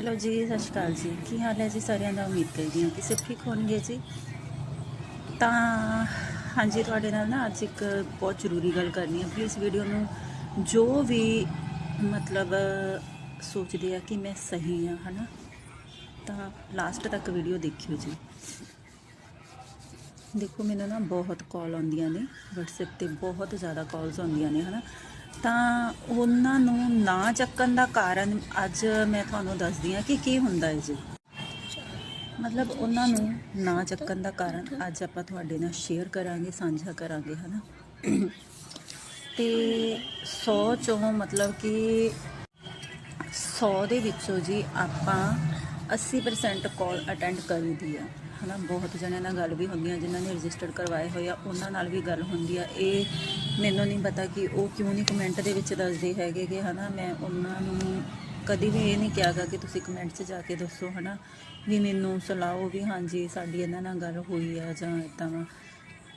Hello ਜੀ, ਸਤਿ ਸ਼੍ਰੀ ਅਕਾਲ ਜੀ। ਕੀ ਹਾਲ ਹੈ ਜੀ ਸਾਰਿਆਂ ਦਾ? ਉਮੀਦ ਕਰਦੀ ਹਾਂ ਕਿ ਸਭ ਠੀਕ ਹੋਣਗੇ ਜੀ। ਤਾਂ ਹਾਂਜੀ, ਤੁਹਾਡੇ ਨਾਲ ਨਾ ਅੱਜ ਇੱਕ ਬਹੁਤ ਜ਼ਰੂਰੀ ਗੱਲ ਕਰਨੀ ਹੈ। ਪਲੀਜ਼ ਵੀਡੀਓ ਨੂੰ ਜੋ ਵੀ ਮਤਲਬ ਸੋਚਦੇ ਆ ਕਿ ਮੈਂ ਸਹੀ ਹਾਂ, ਹਨਾ? ਤਾਂ ਲਾਸਟ ਤੱਕ ਵੀਡੀਓ ਦੇਖਿਓ ਜੀ। ਦੇਖੋ, ਮੈਨੂੰ ਨਾ ਬਹੁਤ ਕਾਲ ਆਉਂਦੀਆਂ ਨੇ। WhatsApp ਤੇ ਬਹੁਤ ਜ਼ਿਆਦਾ ਕਾਲਸ ਆਉਂਦੀਆਂ ਨੇ, ਹਨਾ? ਤਾਂ ਉਹਨਾਂ ਨੂੰ ਨਾ ਚੱਕਣ ਦਾ ਕਾਰਨ ਅੱਜ ਮੈਂ ਤੁਹਾਨੂੰ ਦੱਸਦੀ ਹਾਂ ਕਿ ਕੀ ਹੁੰਦਾ ਹੈ ਜੀ। ਮਤਲਬ ਉਹਨਾਂ ਨੂੰ ਨਾ ਚੱਕਣ ਦਾ ਕਾਰਨ ਅੱਜ ਆਪਾਂ ਤੁਹਾਡੇ ਨਾਲ ਸ਼ੇਅਰ ਕਰਾਂਗੇ, ਸਾਂਝਾ ਕਰਾਂਗੇ, ਹਨਾ? ਤੇ 100 ਚੋਂ ਮਤਲਬ ਕਿ 100 ਦੇ ਵਿੱਚੋਂ ਜੀ ਆਪਾਂ 80% ਕਾਲ ਅਟੈਂਡ ਕਰੀਦੀ ਆ। ਹਨਾ, ਬਹੁਤ ਜਣਿਆਂ ਨਾਲ ਗੱਲ ਵੀ ਹੁੰਦੀ ਆ ਜਿਨ੍ਹਾਂ ਨੇ ਰਜਿਸਟਰਡ ਕਰਵਾਏ ਹੋਏ ਆ, ਉਹਨਾਂ ਨਾਲ ਵੀ ਗੱਲ ਹੁੰਦੀ ਆ। ਇਹ ਮੈਨੂੰ ਨਹੀਂ ਪਤਾ ਕਿ ਉਹ ਕਿਉਂ ਨਹੀਂ ਕਮੈਂਟ ਦੇ ਵਿੱਚ ਦੱਸਦੇ ਹੈਗੇ ਕਿ ਹਨਾ, ਮੈਂ ਉਹਨਾਂ ਨੂੰ ਕਦੀ ਵੀ ਇਹ ਨਹੀਂ ਕਿਹਾਗਾ ਕਿ ਤੁਸੀਂ ਕਮੈਂਟ 'ਚ ਜਾ ਕੇ ਦੱਸੋ ਹਨਾ, ਵੀ ਮੈਨੂੰ ਸਲਾਹੋ ਵੀ ਹਾਂਜੀ, ਸਾਡੀ ਇਹਨਾਂ ਨਾਲ ਗੱਲ ਹੋਈ ਆ ਜਾਂ ਇਦਾਂ ਵਾ।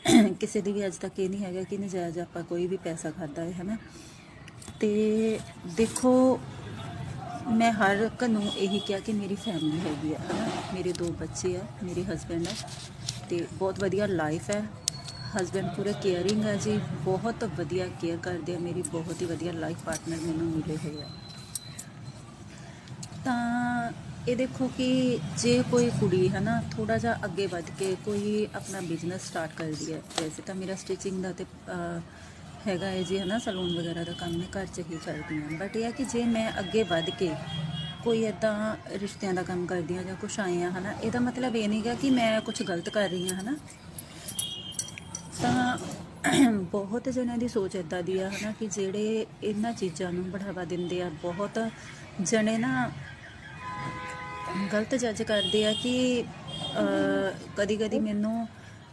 ਕਿਸੇ ਦੀ ਵੀ ਅੱਜ ਤੱਕ ਇਹ ਨਹੀਂ ਹੈਗਾ ਕਿ ਨਜਾਇਜ਼ ਆਪਾਂ ਕੋਈ ਵੀ ਪੈਸਾ ਖਾਦਾ ਹੈ, ਹਨਾ। ਤੇ ਦੇਖੋ ਮੈਂ ਹਰ ਇੱਕ ਨੂੰ ਇਹੀ ਕਿਹਾ ਕਿ ਮੇਰੀ ਫੈਮਿਲੀ ਹੈਗੀ ਆ, ਹਨਾ? ਮੇਰੇ ਦੋ ਬੱਚੇ ਆ, ਮੇਰੇ ਹਸਬੰਡ ਆ, ਤੇ ਬਹੁਤ ਵਧੀਆ ਲਾਈਫ ਹੈ। ਹਸਬੰਡ ਪੂਰੇ ਕੇਅਰਿੰਗ ਹੈ ਜੀ, ਬਹੁਤ ਵਧੀਆ ਕੇਅਰ ਕਰਦੇ ਆ, ਮੇਰੀ ਬਹੁਤ ਹੀ ਵਧੀਆ ਲਾਈਫ ਪਾਰਟਨਰ ਮੈਨੂੰ ਮਿਲੇ ਹੋਏ ਆ। ਤਾਂ ਇਹ ਦੇਖੋ ਕਿ ਜੇ ਕੋਈ ਕੁੜੀ ਹੈ ਨਾ ਥੋੜਾ ਜਿਹਾ ਅੱਗੇ ਵੱਧ ਕੇ ਕੋਈ ਆਪਣਾ ਬਿਜ਼ਨਸ ਸਟਾਰਟ ਕਰਦੀ ਹੈ, ਵੈਸੇ ਤਾਂ ਮੇਰਾ ਸਟਿਚਿੰਗ ਦਾ ਤੇ ਹੈਗਾ ਹੈ ਜੀ ਹੈ ਨਾ ਸਲੂਨ ਵਗੈਰਾ ਦਾ ਕੰਮ ਮੈਂ ਘਰ 'ਚ ਹੀ ਕਰਦੀ ਹਾਂ ਬਟ ਇਹ ਹੈ ਕਿ ਜੇ ਮੈਂ ਅੱਗੇ ਵੱਧ ਕੇ ਕੋਈ ਇਦਾਂ ਰਿਸ਼ਤਿਆਂ ਦਾ ਕੰਮ ਕਰਦੀ ਹਾਂ ਜਾਂ ਕੁਛ ਆਏ ਆ ਹਨਾ, ਇਹਦਾ ਮਤਲਬ ਇਹ ਨਹੀਂਗਾ ਕਿ ਮੈਂ ਕੁਝ ਗਲਤ ਕਰ ਰਹੀ ਹਾਂ, ਹਨਾ। ਤਾਂ ਬਹੁਤ ਜਣਿਆਂ ਦੀ ਸੋਚ ਇਦਾਂ ਦੀ ਆ, ਹਨਾ, ਕਿ ਜਿਹੜੇ ਇਹਨਾਂ ਚੀਜ਼ਾਂ ਨੂੰ ਬੜਾਵਾ ਦਿੰਦੇ ਆ, ਬਹੁਤ ਜਣੇ ਨਾ ਗਲਤ ਜੱਜ ਕਰਦੇ ਆ ਕਿ ਕਦੀ ਕਦੀ ਮੈਨੂੰ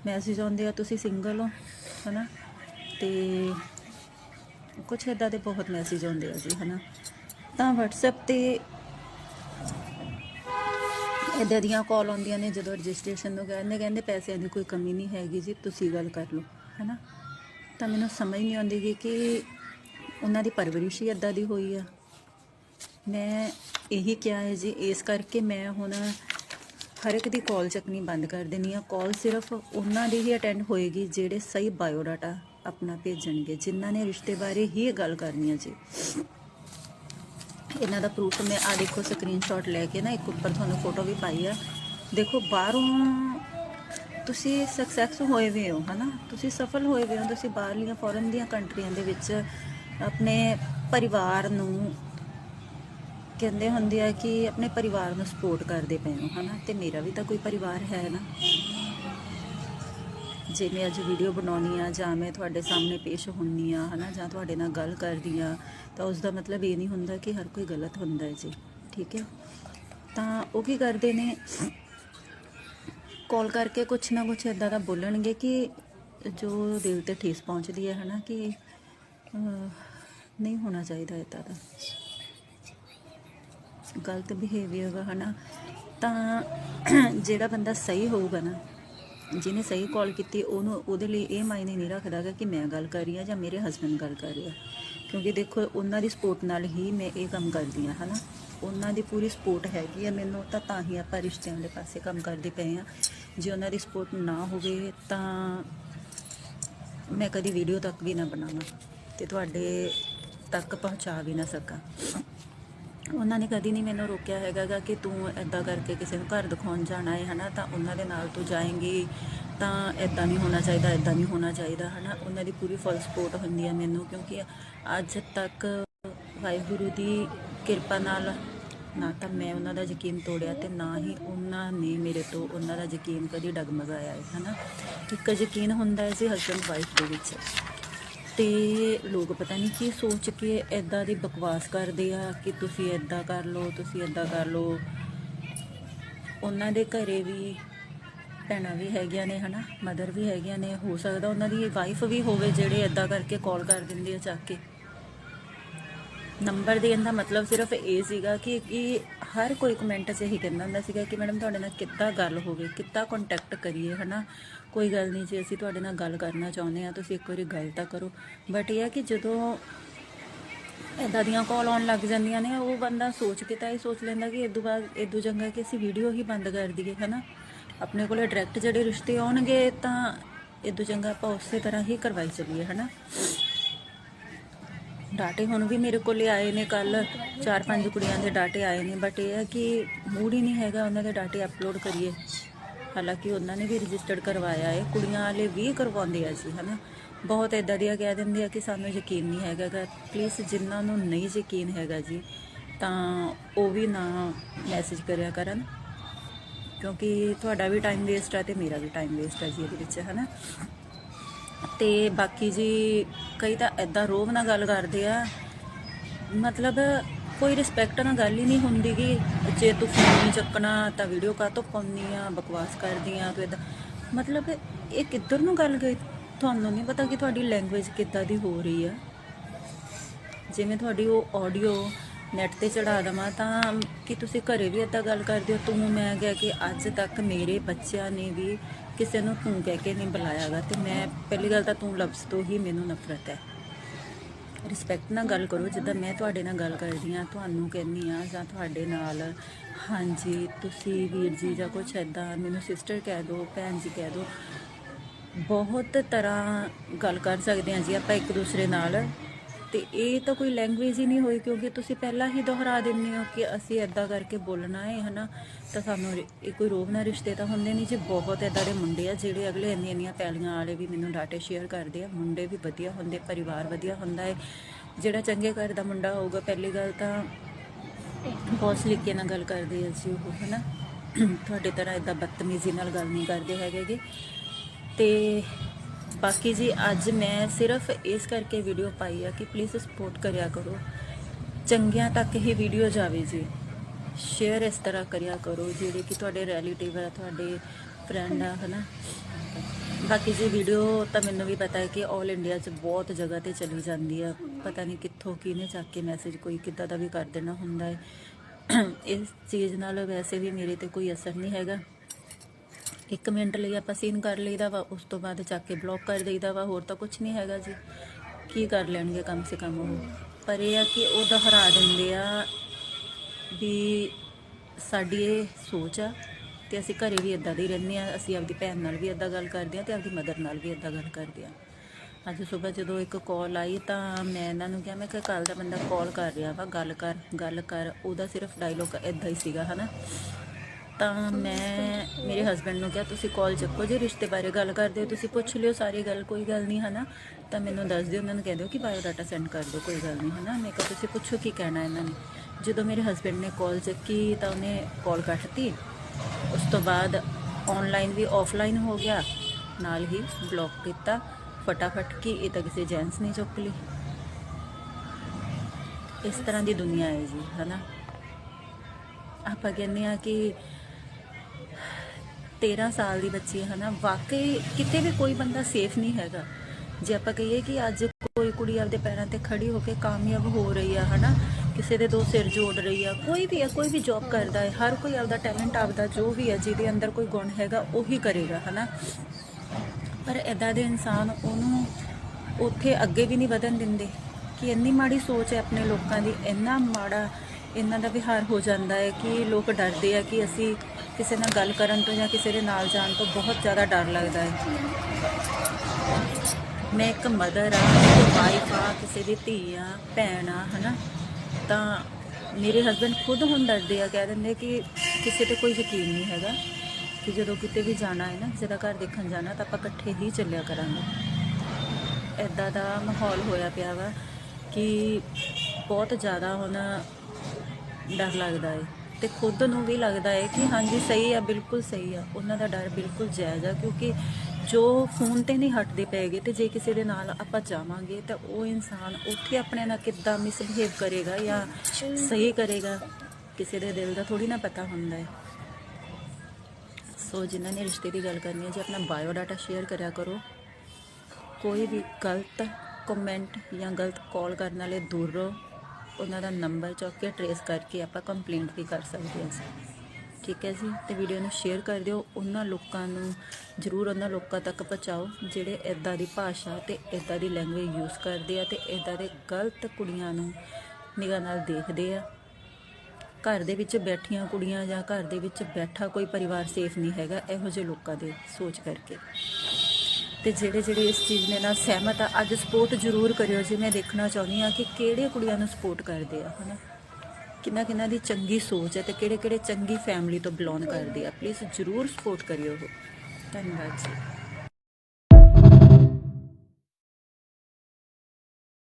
ਮੈਸੇਜ ਆਉਂਦੇ ਆ, ਤੁਸੀਂ ਸਿੰਗਲ ਹੋ ਹਨਾ। ਤੇ ਕੁਛ ਇਦਾਂ ਦੇ ਬਹੁਤ ਮੈਸੇਜ ਆਉਂਦੇ ਆ ਜੀ, ਹਨਾ। ਤਾਂ WhatsApp ਤੇ ਇਦਾਂ ਦੀਆਂ ਕਾਲ ਆਉਂਦੀਆਂ ਨੇ ਜਦੋਂ ਰਜਿਸਟ੍ਰੇਸ਼ਨ ਨੂੰ ਕਹਿੰਦੇ ਕਹਿੰਦੇ ਪੈਸਿਆਂ ਦੀ ਕੋਈ ਕਮੀ ਨਹੀਂ ਹੈਗੀ ਜੀ, ਤੁਸੀਂ ਗੱਲ ਕਰ ਲਓ, ਹਨਾ। ਤਾਂ ਮੈਨੂੰ ਸਮਝ ਨਹੀਂ ਆਉਂਦੀ ਗੀ ਕਿ ਉਹਨਾਂ ਦੀ ਪਰਵਰਿਸ਼ ਹੀ ਇਦਾਂ ਦੀ ਹੋਈ ਆ। ਮੈਂ ਇਹੀ ਕਿਹਾ ਹੈ ਜੀ, ਇਸ ਕਰਕੇ ਮੈਂ ਹੁਣ ਹਰ ਇੱਕ ਦੀ ਕਾਲ ਚੱਕਣੀ ਬੰਦ ਕਰ ਦੇਣੀ ਆ ਕਾਲ ਸਿਰਫ ਉਹਨਾਂ ਦੀ ਹੀ ਅਟੈਂਡ ਹੋਏਗੀ ਜਿਹੜੇ ਸਹੀ ਬਾਇਓਡਾਟਾ ਆਪਣਾ ਭੇਜਣਗੇ। ਜਿਨ੍ਹਾਂ ਨੇ ਰਿਸ਼ਤੇ ਬਾਰੇ ਹੀ ਗੱਲ ਕਰਨੀ ਹੈ ਜੀ। ਇਹਨਾਂ ਦਾ ਪ੍ਰੂਫ ਮੈਂ ਆ ਦੇਖੋ ਸਕਰੀਨਸ਼ਾਟ ਲੈ ਕੇ ਨਾ ਇੱਕ ਉੱਪਰ ਤੁਹਾਨੂੰ ਫੋਟੋ ਵੀ ਪਾਈ ਆ। ਦੇਖੋ ਬਾਹਰੋਂ ਤੁਸੀਂ ਸਕਸੈਸ ਹੋਏ ਵੀ ਹੋ, ਹਨਾ? ਤੁਸੀਂ ਸਫਲ ਹੋਏ ਵੀ ਹੋ, ਤੁਸੀਂ ਬਾਹਰਲੀਆਂ ਫੋਰਨ ਦੀਆਂ ਕੰਟਰੀਆਂ ਦੇ ਵਿੱਚ ਆਪਣੇ ਪਰਿਵਾਰ ਨੂੰ ਕਹਿੰਦੇ ਹੁੰਦੇ ਆ ਕਿ ਆਪਣੇ ਪਰਿਵਾਰ ਨੂੰ ਸਪੋਰਟ ਕਰਦੇ ਪਏ ਹੋ, ਹਨਾ? ਤੇ ਮੇਰਾ ਵੀ ਤਾਂ ਕੋਈ ਪਰਿਵਾਰ ਹੈ ਨਾ। ਜੇ ਮੈਂ ਅੱਜ ਵੀਡੀਓ ਬਣਾਉਣੀ ਆ ਜਾਂ ਮੈਂ ਤੁਹਾਡੇ ਸਾਹਮਣੇ ਪੇਸ਼ ਹੁੰਨੀ ਆ, ਹਨਾ, ਜਾਂ ਤੁਹਾਡੇ ਨਾਲ ਗੱਲ ਕਰਦੀ ਆ, ਤਾਂ ਉਸ ਦਾ ਮਤਲਬ ਇਹ ਨਹੀਂ ਹੁੰਦਾ ਕਿ ਹਰ ਕੋਈ ਗਲਤ ਹੁੰਦਾ ਹੈ ਜੀ, ਠੀਕ ਹੈ? ਤਾਂ ਉਹ ਕੀ ਕਰਦੇ ਨੇ, ਕਾਲ ਕਰਕੇ ਕੁਛ ਨਾ ਕੁਛ ਇਦਾਂ ਦਾ ਬੋਲਣਗੇ ਕਿ ਜੋ ਦਿਲ ਤੇ ਠੇਸ ਪਹੁੰਚਦੀ ਹੈ, ਹਨਾ, ਕਿ ਨਹੀਂ ਹੋਣਾ ਚਾਹੀਦਾ ਇਦਾਂ ਦਾ। ਗਲਤ ਬਿਹੇਵੀਅਰ ਹਨਾ। ਤਾਂ ਜਿਹੜਾ ਬੰਦਾ ਸਹੀ ਹੋਊਗਾ ਨਾ ਜਿਹਨੇ ਸਹੀ ਕਾਲ ਕੀਤੀ, ਉਹਨੂੰ, ਉਹਦੇ ਲਈ ਇਹ ਮਾਇਨੇ ਨਹੀਂ ਰੱਖਦਾ ਗਾ ਕਿ ਮੈਂ ਗੱਲ ਕਰ ਰਹੀ ਹਾਂ ਜਾਂ ਮੇਰੇ ਹਸਬੰਡ ਗੱਲ ਕਰ ਰਿਹਾ ਕਿਉਂਕਿ ਦੇਖੋ, ਉਹਨਾਂ ਦੀ ਸਪੋਰਟ ਨਾਲ ਹੀ ਮੈਂ ਇਹ ਕੰਮ ਕਰਦੀ ਹਾਂ, ਹਨਾ? ਉਹਨਾਂ ਦੀ ਪੂਰੀ ਸਪੋਰਟ ਹੈਗੀ ਆ ਮੈਨੂੰ, ਤਾਂ ਤਾਂ ਹੀ ਆਪਾਂ ਰਿਸ਼ਤਿਆਂ ਦੇ ਪਾਸੇ ਕੰਮ ਕਰਦੇ ਪਏ ਆ ਜੇ ਉਹਨਾਂ ਦੀ ਸਪੋਰਟ ਨਾ ਹੋਵੇ, ਤਾਂ ਮੈਂ ਕਦੀ ਵੀਡੀਓ ਤੱਕ ਵੀ ਨਾ ਬਣਾਵਾਂ ਤੇ ਤੁਹਾਡੇ ਤੱਕ ਪਹੁੰਚਾ ਵੀ ਨਾ ਸਕਾਂ। ਉਹਨਾਂ ਨੇ ਕਦੀ ਨਹੀਂ ਮੈਨੂੰ ਰੋਕਿਆ ਹੈਗਾ ਗਾ ਕਿ ਤੂੰ ਐਦਾਂ ਕਰਕੇ ਕਿਸੇ ਨੂੰ ਘਰ ਦਿਖਾਉਣ ਜਾਣਾ ਹੈ ਹਨਾ? ਤਾਂ ਉਹਨਾਂ ਦੇ ਨਾਲ ਤੂੰ ਜਾਏਂਗੀ, ਤਾਂ ਐਦਾਂ ਨਹੀਂ ਹੋਣਾ ਚਾਹੀਦਾ ਐਦਾਂ ਨਹੀਂ ਹੋਣਾ ਚਾਹੀਦਾ, ਹਨਾ? ਉਹਨਾਂ ਦੀ ਪੂਰੀ ਫੁੱਲ ਸਪੋਰਟ ਹੁੰਦੀ ਹੈ ਮੈਨੂੰ, ਕਿਉਂਕਿ ਅੱਜ ਤੱਕ ਵਾਹਿਗੁਰੂ ਦੀ ਕਿਰਪਾ ਨਾਲ ਨਾ ਤਾਂ ਮੈਂ ਉਹਨਾਂ ਦਾ ਯਕੀਨ ਤੋੜਿਆ ਤੇ ਨਾ ਹੀ ਉਹਨਾਂ ਨੇ ਮੇਰੇ ਤੋਂ ਉਹਨਾਂ ਦਾ ਯਕੀਨ ਕਦੀ ਡਗਮਗਾਇਆ ਹੈ ਹਨਾ? ਇੱਕ ਯਕੀਨ ਹੁੰਦਾ ਹੈ ਜੀ ਹਸਬੰਡ ਵਾਈਫ ਦੇ ਵਿੱਚ। ਤੇ ਲੋਕ ਪਤਾ ਨਹੀਂ ਕੀ ਸੋਚ ਕੇ ਐਦਾਂ ਦੀ ਬਕਵਾਸ ਕਰਦੇ ਆ ਕਿ ਤੁਸੀਂ ਐਦਾਂ ਕਰ ਲਓ, ਤੁਸੀਂ ਐਦਾਂ ਕਰ ਲਓ। ਉਹਨਾਂ ਦੇ ਘਰੇ ਵੀ ਭੈਣਾਂ ਵੀ ਹੈਗੀਆਂ ਨੇ, ਹਨਾ? ਮਦਰ ਵੀ ਹੈਗੀਆਂ ਨੇ। ਹੋ ਸਕਦਾ ਉਹਨਾਂ ਦੀ ਵਾਈਫ ਵੀ ਹੋਵੇ ਜਿਹੜੇ ਐਦਾਂ ਕਰਕੇ ਕਾਲ ਕਰ ਦਿੰਦੇ ਆ ਚੱਕ ਕੇ। ਨੰਬਰ ਦੇਣ ਦਾ ਮਤਲਬ ਸਿਰਫ ਇਹ ਸੀਗਾ ਕਿ ਕਿ ਹਰ ਕੋਈ ਕਮੈਂਟ 'ਚ ਇਹੀ ਕਹਿੰਦਾ ਹੁੰਦਾ ਸੀਗਾ ਕਿ ਮੈਡਮ ਤੁਹਾਡੇ ਨਾਲ ਕਿੱਦਾਂ ਗੱਲ ਹੋਵੇ, ਕਿੱਦਾਂ ਕੰਟੈਕਟ ਕਰੀਏ, ਹਨਾ? ਕੋਈ ਗੱਲ ਨਹੀਂ ਜੇ, ਅਸੀਂ ਤੁਹਾਡੇ ਨਾਲ ਗੱਲ ਕਰਨਾ ਚਾਹੁੰਦੇ ਆ ਤੁਸੀਂ ਇੱਕ ਵਾਰੀ ਗੱਲ ਤਾਂ ਕਰੋ। ਬਟ ਇਹ ਹੈ ਕਿ ਜਦੋਂ ਇਦਾਂ ਦੀਆਂ ਕਾਲ ਆਉਣ ਲੱਗ ਜਾਂਦੀਆਂ ਨੇ, ਉਹ ਬੰਦਾ ਸੋਚ ਕੇ ਤਾਂ ਇਹ ਸੋਚ ਲੈਂਦਾ ਕਿ ਇਦੋਂ ਬਾਅਦ ਇਦੋਂ ਚੰਗਾ ਕਿ ਅਸੀਂ ਵੀਡੀਓ ਹੀ ਬੰਦ ਕਰ ਦਈਏ, ਹਨਾ? ਆਪਣੇ ਕੋਲੇ ਡਾਇਰੈਕਟ ਜਿਹੜੇ ਰਿਸ਼ਤੇ ਆਉਣਗੇ, ਤਾਂ ਇਦੋਂ ਚੰਗਾ ਆਪਾਂ ਉਸੇ ਤਰ੍ਹਾਂ ਹੀ ਕਰਵਾਈ ਚੱਲੀਏ, ਹਨਾ? ਡਾਟੇ ਹੁਣ ਵੀ ਮੇਰੇ ਕੋਲੇ ਆਏ ਨੇ ਕੱਲ ਚਾਰ ਪੰਜ ਕੁੜੀਆਂ ਦੇ ਡਾਟੇ ਆਏ ਨੇ ਬਟ ਇਹ ਹੈ ਕਿ ਮੂਡ ਹੀ ਨਹੀਂ ਹੈਗਾ ਉਹਨਾਂ ਦੇ ਡਾਟੇ ਅਪਲੋਡ ਕਰੀਏ। ਹਾਲਾਂਕਿ ਉਹਨਾਂ ਨੇ ਵੀ ਰਜਿਸਟਰਡ ਕਰਵਾਇਆ ਹੈ, ਕੁੜੀਆਂ ਵਾਲੇ ਵੀ ਕਰਵਾਉਂਦੇ ਆ ਜੀ, ਹਨਾ? ਬਹੁਤ ਇਦਾਂ ਦੀਆਂ ਕਹਿ ਦਿੰਦੇ ਆ ਕਿ ਸਾਨੂੰ ਯਕੀਨ ਨਹੀਂ ਹੈਗਾ ਪਲੀਜ਼ ਜਿਨ੍ਹਾਂ ਨੂੰ ਨਹੀਂ ਯਕੀਨ ਹੈਗਾ ਜੀ, ਤਾਂ ਉਹ ਵੀ ਨਾ ਮੈਸੇਜ ਕਰਿਆ ਕਰਨ, ਕਿਉਂਕਿ ਤੁਹਾਡਾ ਵੀ ਟਾਈਮ ਵੇਸਟ ਆ ਤੇ ਮੇਰਾ ਵੀ ਟਾਈਮ ਵੇਸਟ ਆ ਜੀ ਇਹਦੇ ਵਿੱਚ, ਹਨਾ? ਤੇ ਬਾਕੀ ਜੀ ਕਈ ਤਾਂ ਐਦਾਂ ਰੋਬ ਨਾਲ ਗੱਲ ਕਰਦੇ ਆ। ਮਤਲਬ ਕੋਈ ਰਿਸਪੈਕਟ ਨਾਲ ਗੱਲ ਹੀ ਨਹੀਂ ਹੁੰਦੀ ਕਿ ਜੇ ਤੂੰ ਫੋਨ ਨਹੀਂ ਚੱਕਣਾ ਤਾਂ ਵੀਡੀਓ ਕਾਹਤੋਂ ਪਾਉਣੀ ਆ, ਬਕਵਾਸ ਕਰਦੀ ਆ, ਤੂੰ ਏਦਾਂ। ਮਤਲਬ ਇਹ ਕਿੱਧਰ ਨੂੰ ਗੱਲ ਗਈ? ਤੁਹਾਨੂੰ ਨਹੀਂ ਪਤਾ ਕਿ ਤੁਹਾਡੀ ਲੈਂਗੁਏਜ ਕਿੱਦਾਂ ਦੀ ਹੋ ਰਹੀ ਆ। ਜਿਵੇਂ ਤੁਹਾਡੀ ਉਹ ਆਡੀਓ ਨੈਟ ਤੇ ਚੜਾ ਦਵਾਂ ਤਾਂ ਕਿ ਤੁਸੀਂ ਘਰੇ ਵੀ ਏਦਾਂ ਗੱਲ ਕਰਦੇ ਹੋ, ਤੂੰ ਮੈਂ ਕਿਹਾ ਕਿ ਅੱਜ ਤੱਕ ਮੇਰੇ ਬੱਚਿਆਂ ਨੇ ਵੀ ਕਿਸੇ ਨੂੰ ਤੂੰ ਕਹਿ ਕੇ ਨਹੀਂ ਬੁਲਾਇਆਗਾ ਤੇ ਮੈਂ ਪਹਿਲੀ ਗੱਲ ਤਾਂ ਤੂੰ ਲਫ਼ਜ਼ ਤੋਂ ਹੀ ਮੈਨੂੰ ਨਫ਼ਰਤ ਹੈ। ਰਿਸਪੈਕਟ ਨਾਲ ਗੱਲ ਕਰੋ, ਜਿੱਦਾਂ ਮੈਂ ਤੁਹਾਡੇ ਨਾਲ ਗੱਲ ਕਰਦੀ ਆ ਤੁਹਾਨੂੰ ਕਹਿੰਦੀ ਆ ਜਾਂ ਤੁਹਾਡੇ ਨਾਲ, ਹਾਂਜੀ, ਤੁਸੀਂ ਵੀਰ ਜੀ ਜਾਂ ਕੁਛ ਐਦਾਂ ਮੈਨੂੰ ਸਿਸਟਰ ਕਹਿ ਦਿਓ ਭੈਣ ਜੀ ਕਹਿ ਦਿਓ ਬਹੁਤ ਤਰ੍ਹਾਂ ਗੱਲ ਕਰ ਸਕਦੇ ਹਾਂ ਜੀ ਆਪਾਂ ਇੱਕ ਦੂਸਰੇ ਨਾਲ। ਤੇ ਇਹ ਤਾਂ ਕੋਈ ਲੈਂਗੁਏਜ ਹੀ ਨਹੀਂ ਹੋਈ ਕਿਉਂਕਿ ਤੁਸੀਂ ਪਹਿਲਾਂ ਹੀ ਦੁਹਰਾ ਦਿੰਦੇ ਹੋ ਕਿ ਅਸੀਂ ਐਦਾਂ ਕਰਕੇ ਬੋਲਣਾ ਹੈ ਹਨਾ? ਤਾਂ ਸਾਨੂੰ ਇਹ ਕੋਈ ਰੋਗ ਨਾਲ ਰਿਸ਼ਤੇ ਤਾਂ ਹੁੰਦੇ ਨਹੀਂ ਜੀ, ਬਹੁਤ ਐਦਾਂ ਦੇ ਮੁੰਡੇ ਆ ਜਿਹੜੇ ਅਗਲੇ ਇੰਨੀਆਂ ਇੰਨੀਆਂ ਪੈਲੀਆਂ ਵਾਲੇ ਵੀ ਮੈਨੂੰ ਡਾਟੇ ਸ਼ੇਅਰ ਕਰਦੇ ਆ। ਮੁੰਡੇ ਵੀ ਵਧੀਆ ਹੁੰਦੇ, ਪਰਿਵਾਰ ਵਧੀਆ ਹੁੰਦਾ ਹੈ ਜਿਹੜਾ ਚੰਗੇ ਘਰ ਦਾ ਮੁੰਡਾ ਹੋਊਗਾ, ਪਹਿਲੀ ਗੱਲ ਤਾਂ ਬਹੁਤ ਸਲੀਕੇ ਨਾਲ ਗੱਲ ਕਰਦੇ ਆ ਜੀ ਉਹ, ਹਨਾ? ਤੁਹਾਡੇ ਤਰ੍ਹਾਂ ਇਦਾਂ ਬਦਤਮੀਜ਼ੀ ਨਾਲ ਗੱਲ ਨਹੀਂ ਕਰਦੇ ਹੈਗੇਗੇ ਤੇ ਬਾਕੀ ਜੀ ਅੱਜ ਮੈਂ ਸਿਰਫ ਇਸ ਕਰਕੇ ਵੀਡੀਓ ਪਾਈ ਆ ਕਿ ਪਲੀਜ਼ ਸਪੋਰਟ ਕਰਿਆ ਕਰੋ। ਚੰਗਿਆਂ ਤੱਕ ਹੀ ਵੀਡੀਓ ਜਾਵੇ ਜੀ। ਸ਼ੇਅਰ ਇਸ ਤਰ੍ਹਾਂ ਕਰਿਆ ਕਰੋ ਜਿਹੜੇ ਕਿ ਤੁਹਾਡੇ ਰਿਲੇਟਿਵ ਆ, ਤੁਹਾਡੇ ਫਰੈਂਡ ਆ, ਹਨਾ? ਬਾਕੀ ਜੀ ਵੀਡੀਓ ਤਾਂ ਮੈਨੂੰ ਵੀ ਪਤਾ ਹੈ ਕਿ 올 ਇੰਡੀਆ 'ਚ ਬਹੁਤ ਜਗ੍ਹਾ ਤੇ ਚਲੀ ਜਾਂਦੀ ਆ। ਪਤਾ ਨਹੀਂ ਕਿੱਥੋਂ ਕਿਹਨੇ ਚੱਕ ਕੇ ਮੈਸੇਜ ਕੋਈ ਕਿੱਦਾਂ ਦਾ ਵੀ ਕਰ ਦੇਣਾ ਹੁੰਦਾ ਹੈ। ਇਸ ਚੀਜ਼ ਨਾਲ ਵੈਸੇ ਵੀ ਮੇਰੇ ਤੇ ਕੋਈ ਅਸਰ ਨਹੀਂ ਹੈਗਾ। ਇੱਕ ਮਿੰਟ ਲਈ ਆਪਾਂ ਸੀਨ ਕਰ ਲਈਦਾ ਵਾ, ਉਸ ਤੋਂ ਬਾਅਦ ਚੱਕ ਕੇ ਬਲੌਕ ਕਰ ਦੇਈਦਾ ਵਾ, ਹੋਰ ਤਾਂ ਕੁਝ ਨਹੀਂ ਹੈਗਾ ਜੀ। ਕੀ ਕਰ ਲੈਣਗੇ ਕਮ ਸੇ ਕਮ ਉਹ ਪਰ ਇਹ ਆ ਕਿ ਉਹ ਦੁਹਰਾ ਦਿੰਦੇ ਆ ਵੀ ਸਾਡੀ ਇਹ ਸੋਚ ਆ ਤੇ ਅਸੀਂ ਘਰੇ ਵੀ ਇਦਾਂ ਦੇ ਰਹਿੰਦੇ ਆ, ਅਸੀਂ ਆਪਦੀ ਭੈਣ ਨਾਲ ਵੀ ਇਦਾਂ ਗੱਲ ਕਰਦੇ ਆ ਤੇ ਆਪਦੀ ਮਦਰ ਨਾਲ ਵੀ ਇਦਾਂ ਗੱਲ ਕਰਦੇ ਆ। ਅੱਜ ਸਵੇਰ ਜਦੋਂ ਇੱਕ ਕਾਲ ਆਈ ਤਾਂ ਮੈਂ ਇਹਨਾਂ ਨੂੰ ਕਿਹਾ, ਮੈਂ ਕਿ ਕੱਲ ਦਾ ਬੰਦਾ ਕਾਲ ਕਰ ਰਿਹਾ ਵਾ, ਗੱਲ ਕਰ ਗੱਲ ਕਰ, ਉਹਦਾ ਸਿਰਫ ਡਾਇਲੋਗ ਇਦਾਂ ਹੀ ਸੀਗਾ, ਹਨਾ? ਤਾਂ ਮੈਂ ਮੇਰੇ ਹਸਬੰਡ ਨੂੰ ਕਿਹਾ, ਤੁਸੀਂ ਕਾਲ ਚੱਕੋ ਜੇ ਰਿਸ਼ਤੇ ਬਾਰੇ ਗੱਲ ਕਰਦੇ ਹੋ, ਤੁਸੀਂ ਪੁੱਛ ਲਿਓ ਸਾਰੀ ਗੱਲ, ਕੋਈ ਗੱਲ ਨਹੀਂ, ਹਨਾ? ਤਾਂ ਮੈਨੂੰ ਦੱਸ ਦਿਓ, ਉਹਨਾਂ ਨੂੰ ਕਹਿ ਦਿਓ ਕਿ ਬਾਇਓ ਡਾਟਾ ਸੈਂਡ ਕਰ ਦਿਓ, ਕੋਈ ਗੱਲ ਨਹੀਂ, ਹਨਾ? ਮੈਂ ਕਿਹਾ, ਤੁਸੀਂ ਪੁੱਛੋ ਕੀ ਕਹਿਣਾ ਇਹਨਾਂ ਨੇ। ਜਦੋਂ ਮੇਰੇ ਹਸਬੰਡ ਨੇ ਕਾਲ ਚੱਕੀ ਤਾਂ ਉਹਨੇ ਕਾਲ ਕੱਟਤੀ। ਉਸ ਤੋਂ ਬਾਅਦ ਆਨਲਾਈਨ ਵੀ ਆਫਲਾਈਨ ਹੋ ਗਿਆ। ਨਾਲ ਹੀ ਬਲੌਕ ਕੀਤਾ। ਫਟਾਫਟ ਕਿ ਇਹ ਤਾਂ ਕਿਸੇ ਜੈਂਟਸ ਨੇ ਚੁੱਕ ਲਈ। ਇਸ ਤਰ੍ਹਾਂ ਦੀ ਦੁਨੀਆ ਹੈ ਜੀ, ਹਨਾ? ਆਪਾਂ ਕਹਿੰਦੇ ਆ ਕਿ 13 ਸਾਲ ਦੀ ਬੱਚੀ ਹੈ ਨਾ ਵਾਕਈ ਕਿਤੇ ਵੀ ਕੋਈ ਬੰਦਾ ਸੇਫ ਨਹੀਂ ਹੈਗਾ। ਜੇ ਆਪਾਂ ਕਹੀਏ ਕਿ ਅੱਜ ਕੋਈ ਕੁੜੀ ਆਪਦੇ ਪੈਰਾਂ ਤੇ ਖੜੀ ਹੋ ਕੇ ਕਾਮਯਾਬ ਹੋ ਰਹੀ ਆ ਹਨਾ, ਕਿਸੇ ਦੇ ਦੋ ਸਿਰ ਜੋੜ ਰਹੀ ਆ, ਕੋਈ ਵੀ ਆ ਕੋਈ ਵੀ ਜੌਬ ਕਰਦਾ ਹੈ, ਹਰ ਕੋਈ ਆਪਦਾ ਟੈਲੈਂਟ ਆਪਦਾ ਜੋ ਵੀ ਆ ਜਿਹਦੇ ਅੰਦਰ ਕੋਈ ਗੁਣ ਹੈਗਾ, ਉਹੀ ਕਰੇਗਾ ਹਨਾ। ਪਰ ਐਦਾਂ ਦੇ ਇਨਸਾਨ ਉਹਨੂੰ ਉੱਥੇ ਅੱਗੇ ਵੀ ਨਹੀਂ ਵਧਣ ਦਿੰਦੇ, ਕਿ ਇੰਨੀ ਮਾੜੀ ਸੋਚ ਹੈ ਆਪਣੇ ਲੋਕਾਂ ਦੀ, ਇੰਨਾ ਮਾੜਾ ਇਹਨਾਂ ਦਾ ਵਿਹਾਰ ਹੋ ਜਾਂਦਾ ਹੈ ਕਿ ਲੋਕ ਡਰਦੇ ਆ ਕਿ ਅਸੀਂ ਕਿਸੇ ਨਾਲ ਗੱਲ ਕਰਨ ਤੋਂ ਜਾਂ ਕਿਸੇ ਦੇ ਨਾਲ ਜਾਣ ਤੋਂ ਬਹੁਤ ਜ਼ਿਆਦਾ ਡਰ ਲੱਗਦਾ ਹੈ। ਮੈਂ ਇੱਕ ਮਦਰ ਆ ਵਾਈਫ ਆ ਕਿਸੇ ਦੀ ਧੀ ਆ ਭੈਣ ਆ ਹਨਾ? ਤਾਂ ਮੇਰੇ ਹਸਬੰਡ ਖੁਦ ਹੁਣ ਡਰਦੇ ਆ, ਕਹਿ ਦਿੰਦੇ ਕਿ ਕਿਸੇ ਤੇ ਕੋਈ ਯਕੀਨ ਨਹੀਂ ਹੈਗਾ ਕਿ ਜਦੋਂ ਕਿਤੇ ਵੀ ਜਾਣਾ ਹੈ ਨਾ, ਕਿਸੇ ਦਾ ਘਰ ਦੇਖਣ ਜਾਣਾ, ਤਾਂ ਆਪਾਂ ਇਕੱਠੇ ਹੀ ਚੱਲਿਆ ਕਰਾਂਗੇ। ਐਦਾਂ ਦਾ ਮਾਹੌਲ ਹੋਇਆ ਪਿਆ ਵਾ ਕਿ ਬਹੁਤ ਜ਼ਿਆਦਾ ਹੁਣ ਡਰ ਲੱਗਦਾ ਹੈ। ਤੇ ਖੁਦ ਨੂੰ ਵੀ ਲੱਗਦਾ ਹੈ ਕਿ ਹਾਂਜੀ ਸਹੀ ਆ, ਬਿਲਕੁਲ ਸਹੀ ਆ। ਉਹਨਾਂ ਦਾ ਡਰ ਬਿਲਕੁਲ ਜਾਇਜ਼ ਆ, ਕਿਉਂਕਿ ਜੋ ਫੋਨ ਤੇ ਨਹੀਂ ਹਟਦੇ ਪੈਗੇ ਤੇ ਜੇ ਕਿਸੇ ਦੇ ਨਾਲ ਆਪਾਂ ਜਾਵਾਂਗੇ ਤਾਂ ਉਹ ਇਨਸਾਨ ਉੱਥੇ ਆਪਣੇ ਨਾਲ ਕਿੱਦਾਂ ਮਿਸਬਿਹੇਵ ਕਰੇਗਾ ਜਾਂ ਸਹੀ ਕਰੇਗਾ, ਕਿਸੇ ਦੇ ਦਿਲ ਦਾ ਥੋੜੀ ਨਾ ਪਤਾ ਹੁੰਦਾ ਹੈ ਸੋ ਜਿਨ੍ਹਾਂ ਨੇ ਰਿਸ਼ਤੇ ਦੀ ਗੱਲ ਕਰਨੀ ਹੈ, ਜੀ ਆਪਣਾ ਬਾਇਓ ਡਾਟਾ ਸ਼ੇਅਰ ਕਰਿਆ ਕਰੋ, ਕੋਈ ਵੀ ਗਲਤ ਕਮੈਂਟ ਜਾਂ ਗਲਤ ਕਾਲ ਕਰਨ ਵਾਲੇ ਦੂਰ ਰਹੋ। ਉਹਨਾਂ ਦਾ ਨੰਬਰ ਚੁੱਕ ਕੇ ਟਰੇਸ ਕਰਕੇ ਆਪਾਂ ਕੰਪਲੇਂਟ ਵੀ ਕਰ ਸਕਦੇ ਹਾਂ ਜੀ ਠੀਕ ਹੈ ਜੀ? ਤੇ ਵੀਡੀਓ ਨੂੰ ਸ਼ੇਅਰ ਕਰ ਦਿਓ। ਉਹਨਾਂ ਲੋਕਾਂ ਨੂੰ ਜ਼ਰੂਰ ਉਹਨਾਂ ਲੋਕਾਂ ਤੱਕ ਪਹੁੰਚਾਓ ਜਿਹੜੇ ਇਦਾਂ ਦੀ ਭਾਸ਼ਾ ਤੇ ਇਦਾਂ ਦੀ ਲੈਂਗੁਏਜ ਯੂਜ਼ ਕਰਦੇ ਆ ਤੇ ਇਦਾਂ ਦੇ ਗਲਤ ਕੁੜੀਆਂ ਨੂੰ ਨਿਗਾਹ ਨਾਲ ਦੇਖਦੇ ਆ। ਘਰ ਦੇ ਵਿੱਚ ਬੈਠੀਆਂ ਕੁੜੀਆਂ ਜਾਂ ਘਰ ਦੇ ਵਿੱਚ ਬੈਠਾ ਕੋਈ ਪਰਿਵਾਰ ਸੇਫ ਨਹੀਂ ਹੈਗਾ, ਇਹੋ ਜਿਹੇ ਲੋਕਾਂ ਦੇ ਸੋਚ ਕਰਕੇ। ਤੇ ਜਿਹੜੇ ਜਿਹੜੇ ਇਸ ਚੀਜ਼ ਨੇ ਨਾਲ ਸਹਿਮਤ ਆ, ਅੱਜ ਸਪੋਰਟ ਜ਼ਰੂਰ ਕਰਿਓ ਜੀ। ਮੈਂ ਦੇਖਣਾ ਚਾਹੁੰਦੀ ਆ ਕਿ ਕਿਹੜੇ ਕੁੜੀਆਂ ਨੂੰ ਸਪੋਰਟ ਕਰਦੇ ਆ, ਹਨਾ? ਕਿੰਨਾ ਕਿੰਨਾ ਦੀ ਚੰਗੀ ਸੋਚ ਹੈ ਤੇ ਕਿਹੜੇ ਕਿਹੜੇ ਚੰਗੀ ਫੈਮਿਲੀ ਤੋਂ ਬਿਲੋਂਗ ਕਰਦੇ ਆ। ਪਲੀਜ਼ ਜ਼ਰੂਰ ਸਪੋਰਟ ਕਰਿਓ ਉਹ। ਧੰਨਵਾਦ ਜੀ।